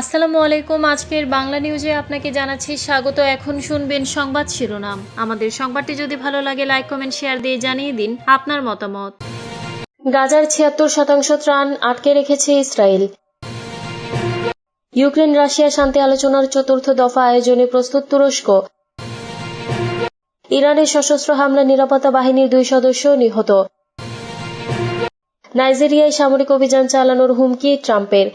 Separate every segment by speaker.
Speaker 1: আসসালামু আলাইকুম। আজকের বাংলা নিউজে আপনাকে জানাচ্ছি স্বাগত। এখন শুনবেন সংবাদ শিরোনাম। আমাদের সংবাদটি যদি ভালো লাগে লাইক কমেন্ট শেয়ার দিয়ে জানিয়ে দিন আপনার মতামত। গাজার ছিয়াত্তর শতাংশ ত্রাণ আটকে রেখেছে ইসরায়েল। ইউক্রেন রাশিয়া শান্তি আলোচনার চতুর্থ দফা আয়োজনে প্রস্তুত তুরস্ক। ইরানের সশস্ত্র হামলা নিরাপত্তা বাহিনীর দুই সদস্য নিহত। নাইজেরিয়ায় সামরিক অভিযান চালানোর হুমকি ট্রাম্পের।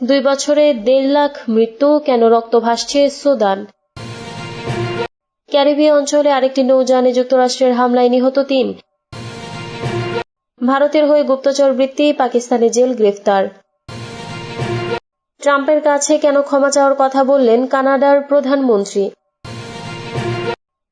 Speaker 1: দুই বছরে দেড় লাখ মৃত্যু, কেন রক্ত ভাসছে সুদান? ক্যারিবীয় অঞ্চলে আরেকটি নৌযানে যুক্তরাষ্ট্রের হামলায় নিহত তিন। ভারতের হয়ে গুপ্তচর বৃত্তি, পাকিস্তানে জেল গ্রেফতার। ট্রাম্পের কাছে কেন ক্ষমা চাওয়ার কথা বললেন কানাডার প্রধানমন্ত্রী।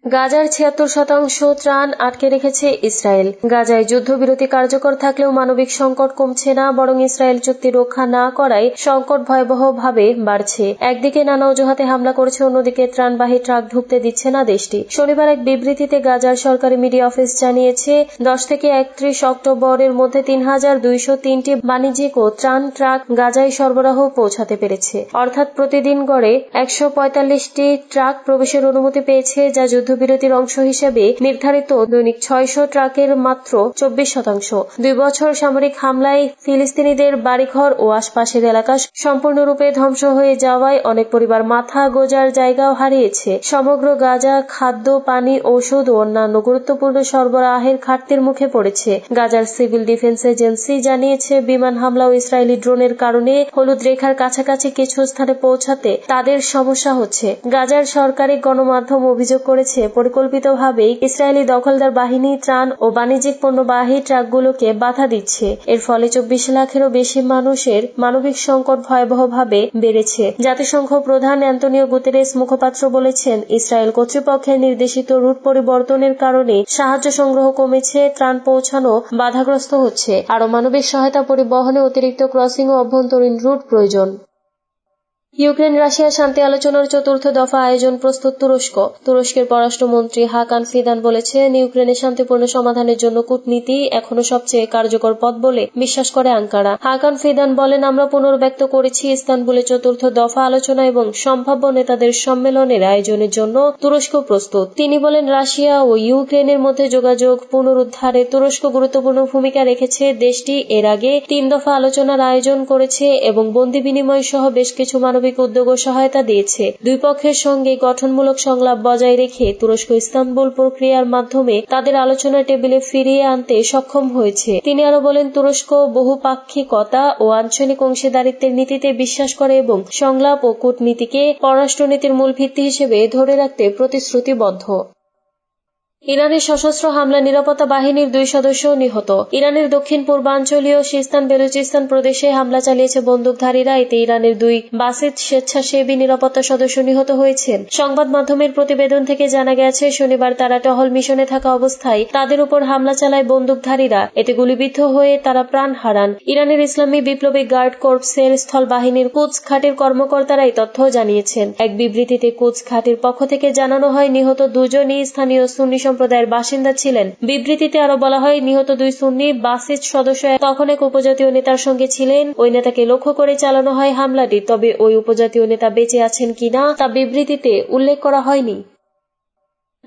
Speaker 1: গাজার ছিয়াত্তর শতাংশ ত্রাণ আটকে রেখেছে ইসরায়েল। গাজায় যুদ্ধবিরতি কার্যকর থাকলেও মানবিক সংকট কমছে না, বরং ইসরায়েল চুক্তি রক্ষা না করায় সংকট ভয়াবহভাবে বাড়ছে। একদিকে নানা অজুহাতে হামলা করছে, অন্যদিকে ত্রাণবাহী ট্রাক ঢুকতে দিচ্ছে না দেশটি। শনিবার এক বিবৃতিতে গাজার সরকারি মিডিয়া অফিস জানিয়েছে, দশ থেকে একত্রিশ অক্টোবরের মধ্যে তিন হাজার দুইশো তিনটি বাণিজ্যিক ও ত্রাণ ট্রাক গাজায় সরবরাহ পৌঁছাতে পেরেছে। অর্থাৎ প্রতিদিন গড়ে একশো পঁয়তাল্লিশটি ট্রাক প্রবেশের অনুমতি পেয়েছে, যা যুদ্ধবিরতির অংশ হিসেবে নির্ধারিত দৈনিক ছয়শো ট্রাকের মাত্র চব্বিশ শতাংশ। দুই বছর সামরিক হামলায় ফিলিস্তিনিদের বাড়িঘর ও আশপাশের এলাকা সম্পূর্ণরূপে ধ্বংস হয়ে যাওয়ায় অনেক পরিবার মাথা গোজার জায়গাও হারিয়েছে। সমগ্র গাজা খাদ্য, পানি ওষুধ ও অন্যান্য গুরুত্বপূর্ণ সরবরাহের ঘাটতির মুখে পড়েছে। গাজার সিভিল ডিফেন্স এজেন্সি জানিয়েছে, বিমান হামলা ও ইসরায়েলি ড্রোনের কারণে হলুদ রেখার কাছাকাছি কিছু স্থানে পৌঁছাতে তাদের সমস্যা হচ্ছে। গাজার সরকারি গণমাধ্যম অভিযোগ করেছে পরিকল্পিতভাবেই ইসরায়েলি দখলদার বাহিনী, ত্রাণ ও বাণিজ্যিক পণ্যবাহী ট্রাকগুলোকে বাধা দিচ্ছে। এর ফলে চব্বিশ লাখেরও বেশি মানুষের মানবিক সংকট ভয়াবহভাবে বেড়েছে। জাতিসংঘ প্রধান অ্যান্টনিও গুতেরেস মুখপাত্র বলেছেন, ইসরায়েল কর্তৃপক্ষের নির্দেশিত রুট পরিবর্তনের কারণে সাহায্য সংগ্রহ কমেছে, ত্রাণ পৌঁছানো বাধাগ্রস্ত হচ্ছে। আরও মানবিক সহায়তা পরিবহনে অতিরিক্ত ক্রসিং ও অভ্যন্তরীণ রুট প্রয়োজন। ইউক্রেন রাশিয়া শান্তি আলোচনার চতুর্থ দফা আয়োজন প্রস্তুত তুরস্ক। তুরস্কের পররাষ্ট্রমন্ত্রী হাকান ফিদান বলেছেন ইউক্রেনের শান্তিপূর্ণ সমাধানের জন্য কূটনীতি এখনও সবচেয়ে কার্যকর পথ বলে বিশ্বাস করে আঙ্কারা। হাকান ফিদান বলেন, আমরা পুনর্ব্যক্ত করেছি ইস্তানবুলে চতুর্থ দফা আলোচনা এবং সম্ভাব্য নেতাদের সম্মেলনের আয়োজনের জন্য তুরস্ক প্রস্তুত। তিনি বলেন, রাশিয়া ও ইউক্রেনের মধ্যে যোগাযোগ পুনরুদ্ধারে তুরস্ক গুরুত্বপূর্ণ ভূমিকা রেখেছে। দেশটি এর আগে তিন দফা আলোচনার আয়োজন করেছে এবং বন্দি বিনিময় সহ বেশ কিছু মানবিক উদ্যোগ ও সহায়তা দিয়েছে। দুই পক্ষের সঙ্গে গঠনমূলক সংলাপ বজায় রেখে তুরস্ক ইস্তানবুল প্রক্রিয়ার মাধ্যমে তাদের আলোচনা টেবিলে ফিরিয়ে আনতে সক্ষম হয়েছে। তিনি আরও বলেন, তুরস্ক বহুপাক্ষিকতা ও আঞ্চলিক অংশীদারিত্বের নীতিতে বিশ্বাস করে এবং সংলাপ ও কূটনীতিকে পররাষ্ট্রনীতির মূল ভিত্তি হিসেবে ধরে রাখতে প্রতিশ্রুতিবদ্ধ। ইরানের সশস্ত্র হামলা নিরাপত্তা বাহিনীর দুই সদস্য নিহত। ইরানের দক্ষিণ পূর্বাঞ্চলীয় সিস্তান বেলুচিস্তান প্রদেশে হামলা চালিয়েছে বন্দুকধারীরা। এতে ইরানের দুই বাসিত স্বেচ্ছাসেবী নিরাপত্তা সদস্য নিহত হয়েছেন। সংবাদ মাধ্যমের প্রতিবেদন থেকে জানা গেছে, শনিবার তারা টহল মিশনে থাকা অবস্থায় তাদের উপর হামলা চালায় বন্দুকধারীরা। এতে গুলিবিদ্ধ হয়ে তারা প্রাণ হারান। ইরানের ইসলামী বিপ্লবী গার্ড কর্পসের স্থল বাহিনীর কুচ ঘাটির কর্মকর্তারা এই তথ্য জানিয়েছেন। এক বিবৃতিতে কুচ ঘাটির পক্ষ থেকে জানানো হয়, নিহত দুজনই স্থানীয় সুন্নি সম্প্রদায়ের বাসিন্দা ছিলেন। বিবৃতিতে আরও বলা হয়, নিহত দুই সুন্নি বাসিজ সদস্য তখন এক উপজাতীয় নেতার সঙ্গে ছিলেন। ওই নেতাকে লক্ষ্য করে চালানো হয় হামলাটি, তবে ওই উপজাতীয় নেতা বেঁচে আছেন কিনা তা বিবৃতিতে উল্লেখ করা হয়নি।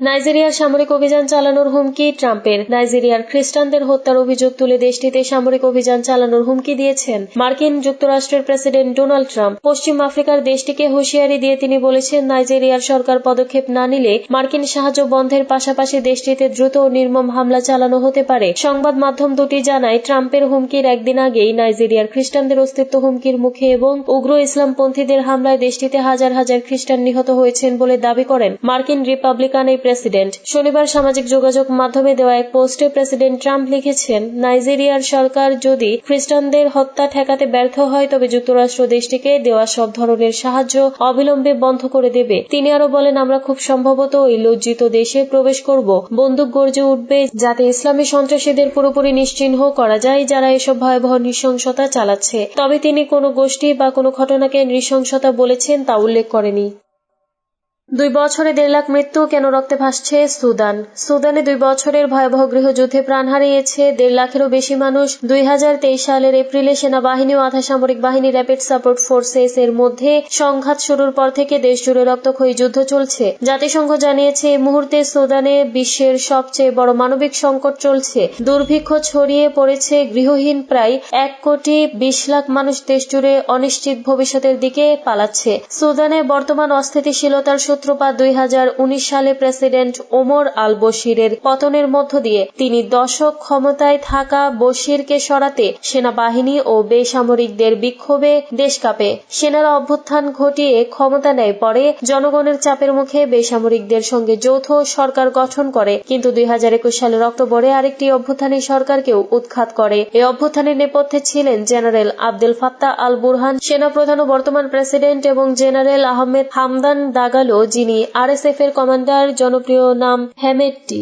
Speaker 1: নাইজেরিয়ার সামরিক অভিযান চালানোর হুমকি, ট্রাম্পের নাইজেরিয়ার খ্রিস্টানদের হত্যার অভিযোগ তুলে দেশটিতে সামরিক অভিযান চালানোর হুমকি দিয়েছেন মার্কিন যুক্তরাষ্ট্রের প্রেসিডেন্ট ডোনাল্ড ট্রাম্প। পশ্চিম আফ্রিকার দেশটিকে হুঁশিয়ারি দিয়ে তিনি বলেছেন, নাইজেরিয়ার সরকার পদক্ষেপ না নিলে মার্কিন সাহায্য বন্ধের পাশাপাশি দেশটিতে দ্রুত ও নির্মম হামলা চালানো হতে পারে। সংবাদ মাধ্যম দুটি জানায়, ট্রাম্পের হুমকির একদিন আগেই নাইজেরিয়ার খ্রিস্টানদের অস্তিত্ব হুমকির মুখে এবং উগ্র ইসলামপন্থীদের হামলায় দেশটিতে হাজার হাজার খ্রিস্টান নিহত হয়েছেন বলে দাবি করেন মার্কিন রিপাবলিকান এই প্রেসিডেন্ট। শনিবার সামাজিক যোগাযোগ মাধ্যমে দেওয়া এক পোস্টে প্রেসিডেন্ট ট্রাম্প লিখেছেন, নাইজেরিয়ার সরকার যদি খ্রিস্টানদের হত্যা ঠেকাতে ব্যর্থ হয়, তবে যুক্তরাষ্ট্র দেশটিকে দেওয়া সব ধরনের সাহায্য অবিলম্বে বন্ধ করে দেবে। তিনি আরও বলেন, আমরা খুব সম্ভবত ওই লজ্জিত দেশে প্রবেশ করব। বন্দুক গর্জে উঠবে, যাতে ইসলামী সন্ত্রাসীদের পুরোপুরি নিশ্চিহ্ন করা যায় যারা এসব ভয়াবহ নৃশংসতা চালাচ্ছে। তবে তিনি কোনো গোষ্ঠী বা কোনো ঘটনাকে নৃশংসতা বলেছেন তা উল্লেখ করেনি। দুই বছরে দেড় লাখ মৃত্যু, কেন রক্তে ভাসছে সুদান? সুদানে দুই বছরের ভয়াবহ গৃহযুদ্ধে প্রাণ হারিয়েছে দেড় লাখেরও বেশি মানুষ। দুই হাজার তেইশ সালের এপ্রিলে সেনাবাহিনী ও আধা সামরিক বাহিনী র্যাপিড সাপোর্ট ফোর্সেস এর মধ্যে সংঘাত শুরুর পর থেকে দেশ জুড়ে রক্তক্ষয়ী যুদ্ধ চলছে। জাতিসংঘ জানিয়েছে, এই মুহূর্তে সুদানে বিশ্বের সবচেয়ে বড় মানবিক সংকট চলছে। দুর্ভিক্ষ ছড়িয়ে পড়েছে গৃহহীন প্রায় এক কোটি বিশ লাখ মানুষ দেশ জুড়ে অনিশ্চিত ভবিষ্যতের দিকে পালাচ্ছে। সুদানে বর্তমান অস্থিতিশীলতার সূত্রপাত দুই সালে প্রেসিডেন্ট ওমর আল বশিরের পতনের মধ্য দিয়ে তিনি দশক ক্ষমতায় থাকা বশিরকে সরাতে সেনাবাহিনী ও বেসামরিকদের বিক্ষোভে দেশ কাঁপে। সেনারা অভ্যুত্থান ঘটিয়ে ক্ষমতা নেয়, পরে জনগণের চাপের মুখে বেসামরিকদের সঙ্গে যৌথ সরকার গঠন করে। কিন্তু দুই হাজার একুশ সালের অক্টোবরে আরেকটি অভ্যুত্থানী সরকারকেও উৎখাত করে। এই অভ্যুত্থানের নেপথ্যে ছিলেন general Abdel Fattah al Burhan সেনাপ্রধান ও বর্তমান প্রেসিডেন্ট এবং জেনারেল আহমেদ হামদান দাগালো যিনি আরএসএফ এর কমান্ডার জনপ্রিয় নাম হেমেটটি।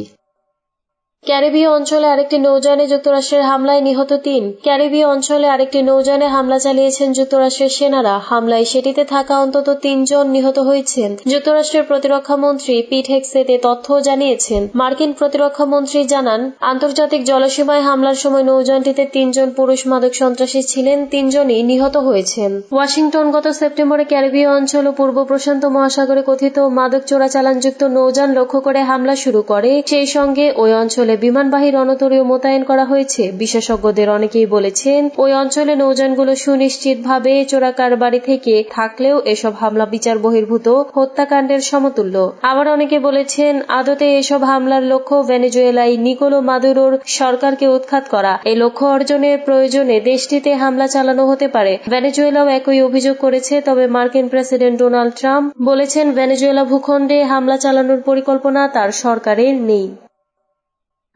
Speaker 1: ক্যারিবীয় অঞ্চলে আরেকটি নৌযানে যুক্তরাষ্ট্রের হামলায় নিহত তিন। ক্যারিবীয় অঞ্চলে আরেকটি নৌযানে হামলা চালিয়েছেন যুক্তরাষ্ট্রের সেনারা। হামলায় সেটিতে থাকা অন্তত তিনজন নিহত হয়েছেন। যুক্তরাষ্ট্রের প্রতিরক্ষা মন্ত্রী পিট হেক্সেতে তথ্য জানিয়েছেন। মার্কিন প্রতিরক্ষা মন্ত্রী জানান, আন্তর্জাতিক জলসীমায় হামলার সময় নৌযানটিতে তিনজন পুরুষ মাদক সন্ত্রাসী ছিলেন, তিনজনই নিহত হয়েছেন। ওয়াশিংটন গত সেপ্টেম্বরে ক্যারিবীয় অঞ্চল ও পূর্ব প্রশান্ত মহাসাগরে কথিত মাদক চোরাচালানযুক্ত নৌযান লক্ষ্য করে হামলা শুরু করে। সেই সঙ্গে ওই অঞ্চলে বিমানবাহী রণতরীয় মোতায়েন করা হয়েছে। বিশেষজ্ঞদের অনেকেই বলেছেন, ওই অঞ্চলে নৌযানগুলো সুনিশ্চিতভাবে চোরাকারবারি থেকে থাকলেও এসব হামলা বিচার বহির্ভূত হত্যাকাণ্ডের সমতুল্য। আবার অনেকে বলেছেন, আদতে এসব হামলার লক্ষ্য ভেনেজুয়েলায় নিকোলো মাদুরোর সরকারকে উৎখাত করা। এই লক্ষ্য অর্জনের প্রয়োজনে দেশটিতে হামলা চালানো হতে পারে। ভেনেজুয়েলাও একই অভিযোগ করেছে, তবে মার্কিন প্রেসিডেন্ট ডোনাল্ড ট্রাম্প বলেছেন, ভেনেজুয়েলা ভূখণ্ডে হামলা চালানোর পরিকল্পনা তার সরকারের নেই।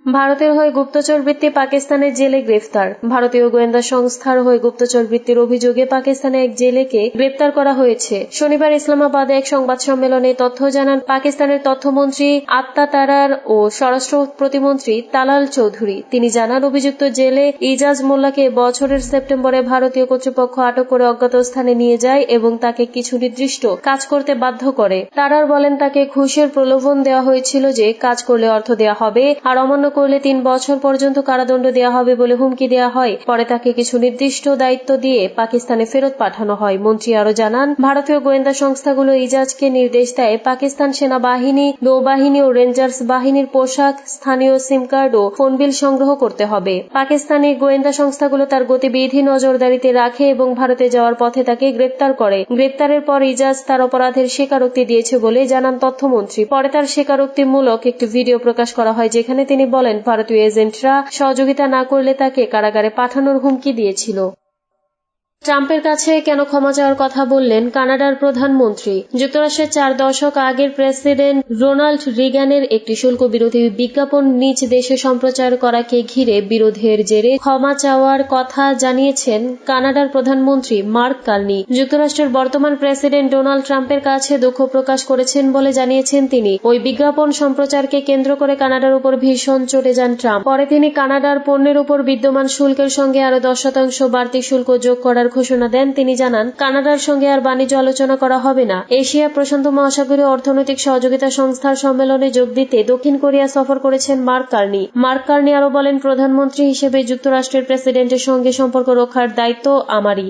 Speaker 1: ভারতের হয়ে গুপ্তচর বৃত্তি পাকিস্তানের জেলে গ্রেফতার। ভারতীয় গোয়েন্দা সংস্থার হয়ে গুপ্তচর বৃত্তির অভিযোগে পাকিস্তানে এক জেলেকে গ্রেপ্তার করা হয়েছে। শনিবার ইসলামাবাদে এক সংবাদ সম্মেলনে তথ্য জানান পাকিস্তানের তথ্যমন্ত্রী আত্মা তারার ও স্বরাষ্ট্র প্রতিমন্ত্রী তালাল চৌধুরী। তিনি জানান, অভিযুক্ত জেলে ইজাজ মোল্লাকে বছরের সেপ্টেম্বরে ভারতীয় কর্তৃপক্ষ আটক করে অজ্ঞাত স্থানে নিয়ে যায় এবং তাকে কিছু নির্দিষ্ট কাজ করতে বাধ্য করে। তারার বলেন, তাকে ঘুষের প্রলোভন দেওয়া হয়েছিল যে কাজ করলে অর্থ দেওয়া হবে, আর অমান্য করলে তিন বছর পর্যন্ত কারাদণ্ড দেওয়া হবে বলে হুমকি দেওয়া হয়। পরে তাকে কিছু নির্দিষ্ট দায়িত্ব দিয়ে পাকিস্তানে ফেরত পাঠানো হয়। মন্ত্রী আরও জানান, ভারতীয় গোয়েন্দা সংস্থাগুলো ইজাজকে নির্দেশ দেয় পাকিস্তান সেনাবাহিনী, নৌবাহিনী ও রেঞ্জার্স বাহিনীর পোশাক, স্থানীয় সিম কার্ড ও ফোন বিল সংগ্রহ করতে হবে। পাকিস্তানি গোয়েন্দা সংস্থাগুলো তার গতিবিধি নজরদারিতে রাখে এবং ভারতে যাওয়ার পথে তাকে গ্রেপ্তার করে। গ্রেপ্তারের পর ইজাজ তার অপরাধের স্বীকারোক্তি দিয়েছে বলে জানান তথ্যমন্ত্রী। পরে তার স্বীকারোক্তিমূলক একটি ভিডিও প্রকাশ করা হয়, যেখানে তিনি বলেন ভারতীয় এজেন্টরা সহযোগিতা না করলে তাকে কারাগারে পাঠানোর হুমকি দিয়েছিল। ট্রাম্পের কাছে কেন ক্ষমা চাওয়ার কথা বললেন কানাডার প্রধানমন্ত্রী। যুক্তরাষ্ট্রের চার দশক আগের প্রেসিডেন্ট রোনাল্ড রিগানের একটি শুল্ক বিরোধী বিজ্ঞাপন নিজ দেশে সম্প্রচার করাকে ঘিরে বিরোধের জেরে ক্ষমা চাওয়ার কথা জানিয়েছেন কানাডার প্রধানমন্ত্রী মার্ক কার্নি। যুক্তরাষ্ট্রের বর্তমান প্রেসিডেন্ট ডোনাল্ড ট্রাম্পের কাছে দুঃখ প্রকাশ করেছেন বলে জানিয়েছেন তিনি। ওই বিজ্ঞাপন সম্প্রচারকে কেন্দ্র করে কানাডার উপর ভীষণ চটে যান ট্রাম্প। পরে তিনি কানাডার পণ্যের উপর বিদ্যমান শুল্কের সঙ্গে আরও দশ শতাংশ বাড়তি শুল্ক যোগ করার ঘোষণা দেন। তিনি জানান, কানাডার সঙ্গে আর বাণিজ্য আলোচনা করা হবে না। এশিয়া প্রশান্ত মহাসাগরীয় অর্থনৈতিক সহযোগিতা সংস্থার সম্মেলনে যোগ দিতে দক্ষিণ কোরিয়া সফর করেছেন মার্ক কার্নি। মার্ক কার্নি আরও বলেন, প্রধানমন্ত্রী হিসেবে যুক্তরাষ্ট্রের প্রেসিডেন্টের সঙ্গে সম্পর্ক রক্ষার দায়িত্ব আমারই।